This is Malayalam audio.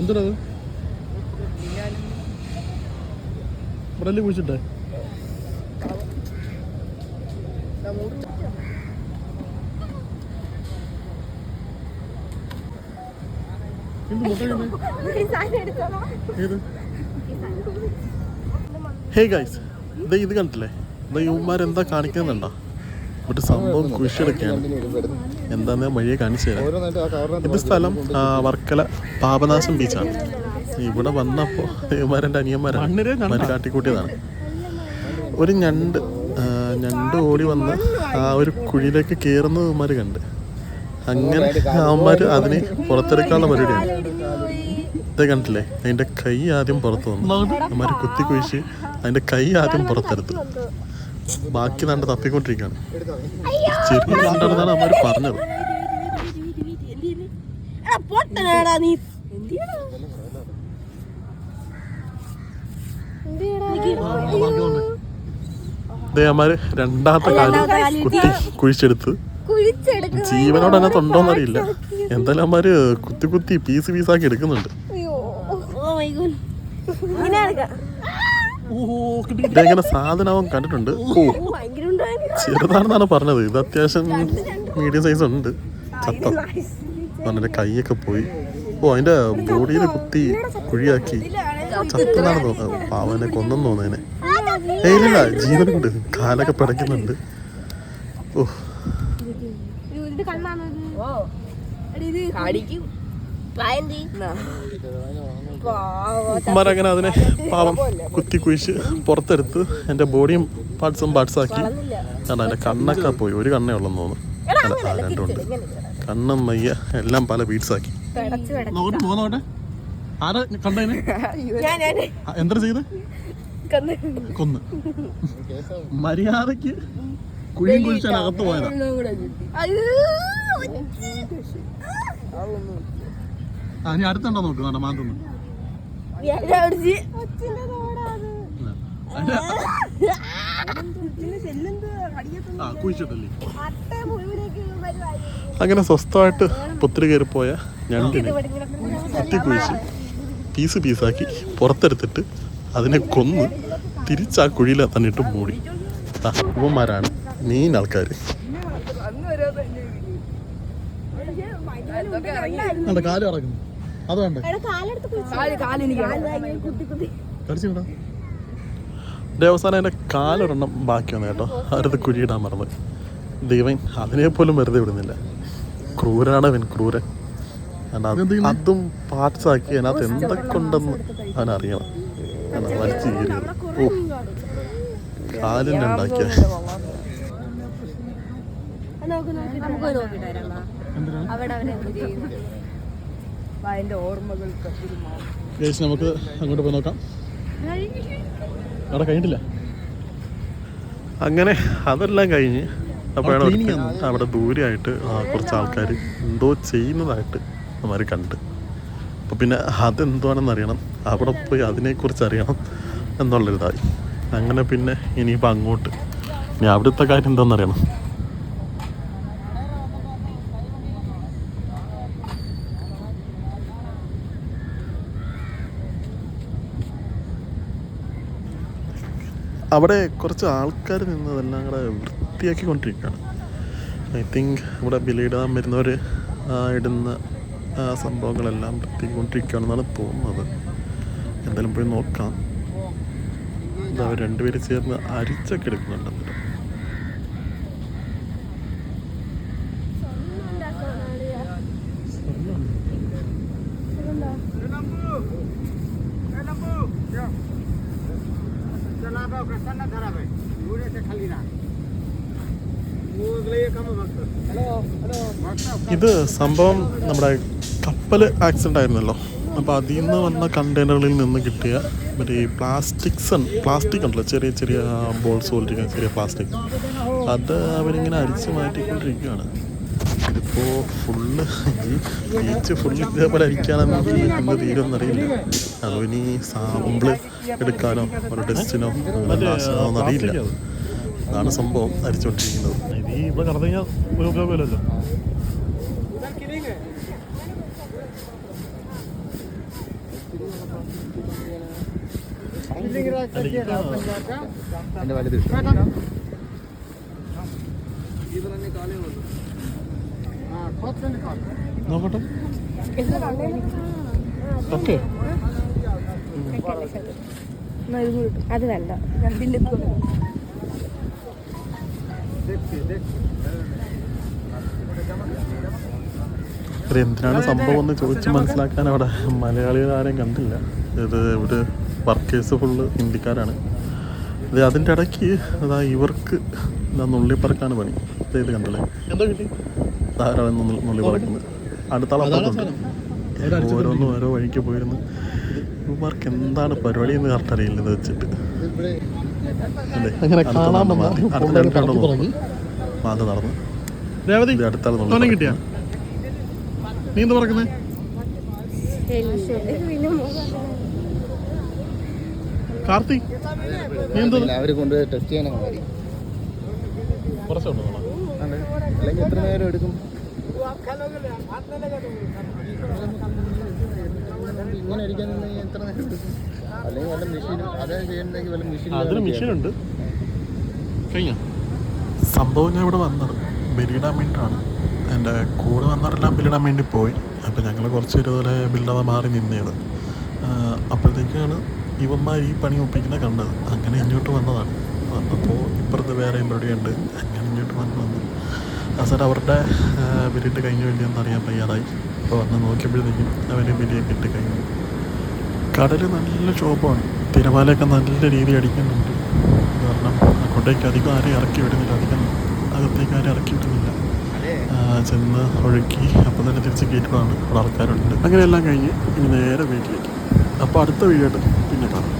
എന്താ അത്? ഇവിടെ കുഴിച്ചിട്ടേ. ഹേ ഗൈസ് ഇത് കണ്ടില്ലേ ഇവന്മാരെന്താ കാണിക്കുന്നുണ്ടോ ഒരു സംഭവം കുഴിച്ചെടുക്കുകയാണ് എന്താന്ന് ഞാൻ വഴിയെ കാണിച്ചു തരാം. ഇത് സ്ഥലം വർക്കല പാപനാശം ബീച്ചാണ് ഇവിടെ വന്നപ്പോൾ ഇവന്മാരെന്റെ അനിയന്മാരാണ്. കാട്ടിക്കൂട്ടിയതാണ്. ഒരു ഞണ്ട് ഞണ്ട് ഓടി വന്ന് ആ ഒരു കുഴിയിലേക്ക് കയറുന്നത് ഇവന്മാർ കണ്ട്. അങ്ങനെ അവന്മാർ അതിനെ പുറത്തെടുക്കാനുള്ള പരിപാടിയാണ്. ഇത് കണ്ടില്ലേ? അതിന്റെ കൈ ആദ്യം പുറത്ത് വന്നു. അവന്മാര് കുത്തി കുഴിച്ച് അതിന്റെ കൈ ആദ്യം പുറത്തെടുത്തു. ബാക്കി നല്ല തപ്പിക്കൊണ്ടിരിക്കുകയാണ്. ചെറിയ പറഞ്ഞത്. പൊട്ടനാടാ നീ. ഇതേ അവന്മാര് രണ്ടാമത്തെ കാലം കുത്തി കുഴിച്ചെടുത്ത്. ജീവനോട് അതിനകത്ത് ഉണ്ടോന്നറിയില്ല എന്തായാലും അവന്മാര് കുത്തി കുത്തി പീസ് പീസാക്കി എടുക്കുന്നുണ്ട്. ഓ സാധനവും ഇതെങ്ങനെ സാധനം കണ്ടിട്ടുണ്ട്. ഓ ചെറുതാണെന്നാണ് പറഞ്ഞത്. ഇത് അത്യാവശ്യം മീഡിയം സൈസ് ഉണ്ട്. ചത്ത. അവന്റെ കൈയൊക്കെ പോയി. ഓ അതിന്റെ ബോഡിയിൽ കുത്തി കുഴിയാക്കി. ചത്തന്നാണ് തോന്നുന്നത്? പാവനെ കൊന്നെന്ന് തോന്നുന്നതിനെ. ഏയ് ഇല്ല ജീവനുണ്ട് കാലൊക്കെ പിടയ്ക്കുന്നുണ്ട്. ഓ. ഇത് അടി ഇത്? കടിക്കും. പായന്തി ഉമ്മാരങ്ങനെ അതിനെ പാവം കുത്തി കുഴിച്ച് പുറത്തെടുത്ത് എന്റെ ബോഡിയും പാർട്സും പാർട്സാക്കി. കാരണം എന്റെ കണ്ണൊക്കെ പോയി. ഒരു കണ്ണേ ഉള്ളെന്ന് തോന്നുന്നു അല്ല രണ്ടുണ്ട് കണ്ണും മയ്യ എല്ലാം പല ബീഡ്സാക്കി. നോക്കട്ടെ നോക്കട്ടെ ആരാ കണ്ടതിന് എന്താ ചെയ്ത്? കൊന്ന്. മര്യാദയ്ക്ക് കുഴിയും കുഴിച്ചാൽ അകത്ത് പോയതാ. അയ്യോ ആ ഇനി അടുത്തുണ്ടോ നോക്ക് വേണ്ട മാന്തുന്നു അങ്ങനെ സ്വസ്ഥമായിട്ട് പൊത്തിരി കയറി പോയ ഞണ്ടിനെ കുത്തി കുഴിച്ച് പീസ് പീസാക്കി പുറത്തെടുത്തിട്ട് അതിനെ കൊന്ന് തിരിച്ച് ആ കുഴിയിൽ തന്നെ ഇട്ട് മൂടി. ആ ഇവന്മാരാണ് മെയിൻ ആൾക്കാർ കാൽ ഇറങ്ങുന്നു അത് വേണ്ട? കടിച്ചുവിടാം അവസാനം എന്റെ കാലൊരെണ്ണം ബാക്കി വന്നു കേട്ടോ. അടുത്ത് കുഴിയിടാൻ മറന്നു. ദൈവം അതിനെ പോലും വെറുതെ വിടുന്നില്ല. ക്രൂരാണവൻ ക്രൂരൻ. അത് പാർട്സ് ആക്കി അതിനകത്ത് എന്തൊക്കെ ഉണ്ടെന്ന് അവൻ അറിയണം കാരണം വലിച്ചു കീറിയത് ഓ. കാലിന്റെ ഉണ്ടാക്കിയ. അവിടെ അവരെ എന്ത് ചെയ്യുന്നു? ഓർമ്മകൾക്ക് നമുക്ക് അങ്ങോട്ട് പോയി നോക്കാം. അവിടെ കഴിഞ്ഞിട്ടില്ല? അങ്ങനെ അതെല്ലാം കഴിഞ്ഞ് അപ്പോഴാണ് അവിടെ ദൂരെയായിട്ട് കുറച്ച് ആൾക്കാർ എന്തോ ചെയ്യുന്നതായിട്ട് അവർ കണ്ട്. അപ്പോൾ പിന്നെ അതെന്തുവാണെന്ന് അറിയണം അവിടെ പോയി അതിനെക്കുറിച്ച് അറിയണം എന്നുള്ളൊരിതായി. അങ്ങനെ പിന്നെ ഇനിയിപ്പോൾ അങ്ങോട്ട്. ഇനി അവിടുത്തെ കാര്യം എന്താണെന്ന് അറിയണം അവിടെ കുറച്ച് ആൾക്കാർ നിന്നതെല്ലാം കൂടെ വൃത്തിയാക്കിക്കൊണ്ടിരിക്കുകയാണ്. ഐ തിങ്ക് ഇവിടെ ബലിയിടാൻ വരുന്നവർ ഇടുന്ന സംഭവങ്ങളെല്ലാം വൃത്തിയാക്കിക്കൊണ്ടിരിക്കുകയാണെന്നാണ് തോന്നുന്നത്. എന്തായാലും പോയി നോക്കാം. അവർ രണ്ടുപേരും ചേർന്ന് അരിച്ചൊക്കെ ഇത് സംഭവം നമ്മുടെ കപ്പൽ ആക്സിഡന്റ് ആയിരുന്നല്ലോ. അപ്പോൾ അതിൽ നിന്ന് വന്ന കണ്ടെയ്നറുകളിൽ നിന്ന് കിട്ടിയ മറ്റേ ഈ പ്ലാസ്റ്റിക്സ് പ്ലാസ്റ്റിക് ഉണ്ടല്ലോ ചെറിയ ചെറിയ ബോൾസ് പോലിരിക്കുന്ന ചെറിയ പ്ലാസ്റ്റിക് അത് അവരിങ്ങനെ അരിച്ചു മാറ്റിക്കൊണ്ടിരിക്കുകയാണ്. ഇതിപ്പോൾ ഫുള്ള് ഈ ബീച്ച് ഫുള്ള് ഇതേപോലെ അരിക്കുകയാണെങ്കിൽ ഇന്ന് തീരുമെന്നറിയില്ല. അതോ ഇനി സാമ്പിൾ എടുക്കാനോ ഒരു ടെസ്റ്റിനോ നാശനോ എന്നറിയില്ല അതാണ് സംഭവം അരിച്ചുകൊണ്ടിരിക്കുന്നത് ഇത് ഈ ഇവിടെ കടന്നു കഴിഞ്ഞാൽ ഒരു ഉപയോഗമില്ലല്ലോ എന്റെ വലുത് നോക്കട്ടെ. ഓക്കെ. അത് വേണ്ട രണ്ടിന്റെ എന്തിനാണ് സംഭവം എന്ന് ചോദിച്ച് മനസ്സിലാക്കാൻ അവിടെ? മലയാളികൾ ആരെയും കണ്ടില്ല. ഇത് ഒരു വർക്കേഴ്സ് ഫുള്ള് ഹിന്ദിക്കാരാണ്. ഇത് അതിന്റെ ഇടയ്ക്ക് അതാ ഇവർക്ക് നുള്ളിപ്പറക്കാണ് പണി. ഇത് കണ്ടല്ലേ? എന്തോ കിട്ടി? ധാരാളം എന്ന് നുള്ളി പറക്കുന്നത് അടുത്താൾ അപ്പുറത്തുണ്ട്. ഓരോന്നും ഓരോ വഴിക്ക് പോയിരുന്നു. ഇവർക്ക് എന്താണ് പരിപാടി എന്ന് കറക്റ്റ് അറിയില്ല ഇത് വെച്ചിട്ട്. അങ്ങനെ കാണാൻ മാറി. അടുത്ത നടന്ന്. രേവതി അടുത്താൾ നീ എന്ത് പറക്കുന്നേ? കാർത്തി നീ എന്ത്? അവർ കൊണ്ടുപോയി ടെസ്റ്റ് കുറച്ചുണ്ടോ? അല്ലെങ്കിൽ എത്ര നേരം എടുക്കും? ഇങ്ങനെ അടിക്കാൻ എത്ര നേരം എടുക്കും? അല്ലെങ്കിൽ വല്ല മെഷീൻ അതേ ചെയ്യണമെങ്കിൽ വല്ല മെഷീൻ അതിന് മെഷീനുണ്ട്. കഴിഞ്ഞ? സംഭവം ഞാൻ ഇവിടെ വന്നത് ബലിയിടാൻ വേണ്ടിയിട്ടാണ്. എന്റെ കൂടെ വന്നവരെല്ലാം ബലിയിടാൻ വേണ്ടി പോയി. അപ്പോൾ ഞങ്ങൾ കുറച്ച് ഇതുപോലെ ബില്ലാതെ മാറി നിന്നത് അപ്പോഴത്തേക്കാണ് ഇവന്മാർ ഈ പണി ഒപ്പിക്കുന്നത് കണ്ടത്. അങ്ങനെ ഇങ്ങോട്ട് വന്നതാണ്. അപ്പോൾ ഇപ്പുറത്ത് വേറെ പരിപാടിയുണ്ട് അങ്ങനെ ഇങ്ങോട്ട് വന്നു വന്നു അവസാനം അവരുടെ ബലിയിട്ട് കഴിഞ്ഞു വലിയെന്ന് അറിയാൻ വയ്യാതായി അപ്പോൾ വന്ന് നോക്കിയപ്പോഴത്തേക്കും അവർ ബലിയൊക്കെ ഇട്ട് കഴിഞ്ഞു. കടൽ നല്ല ക്ഷോഭമാണ് തിരമാലയൊക്കെ നല്ല രീതിയിൽ അടിക്കുന്നുണ്ട്. കാരണം അങ്ങോട്ടേക്ക് അധികം ആരെയും ഇറക്കി വിടുന്നില്ല. അധികം അകത്തേക്ക് ആരും ഇറക്കി വിടുന്നില്ല. ചെന്ന് ഒഴുക്കി അപ്പം തന്നെ തിരിച്ച് കയറ്റുന്നതാണ് അവിടെ ആൾക്കാരുണ്ട്. അങ്ങനെയെല്ലാം കഴിഞ്ഞ് ഇനി നേരെ വീട്ടിലേക്ക്. അപ്പോൾ അടുത്ത വീഡിയോ പിന്നെ കാണാം.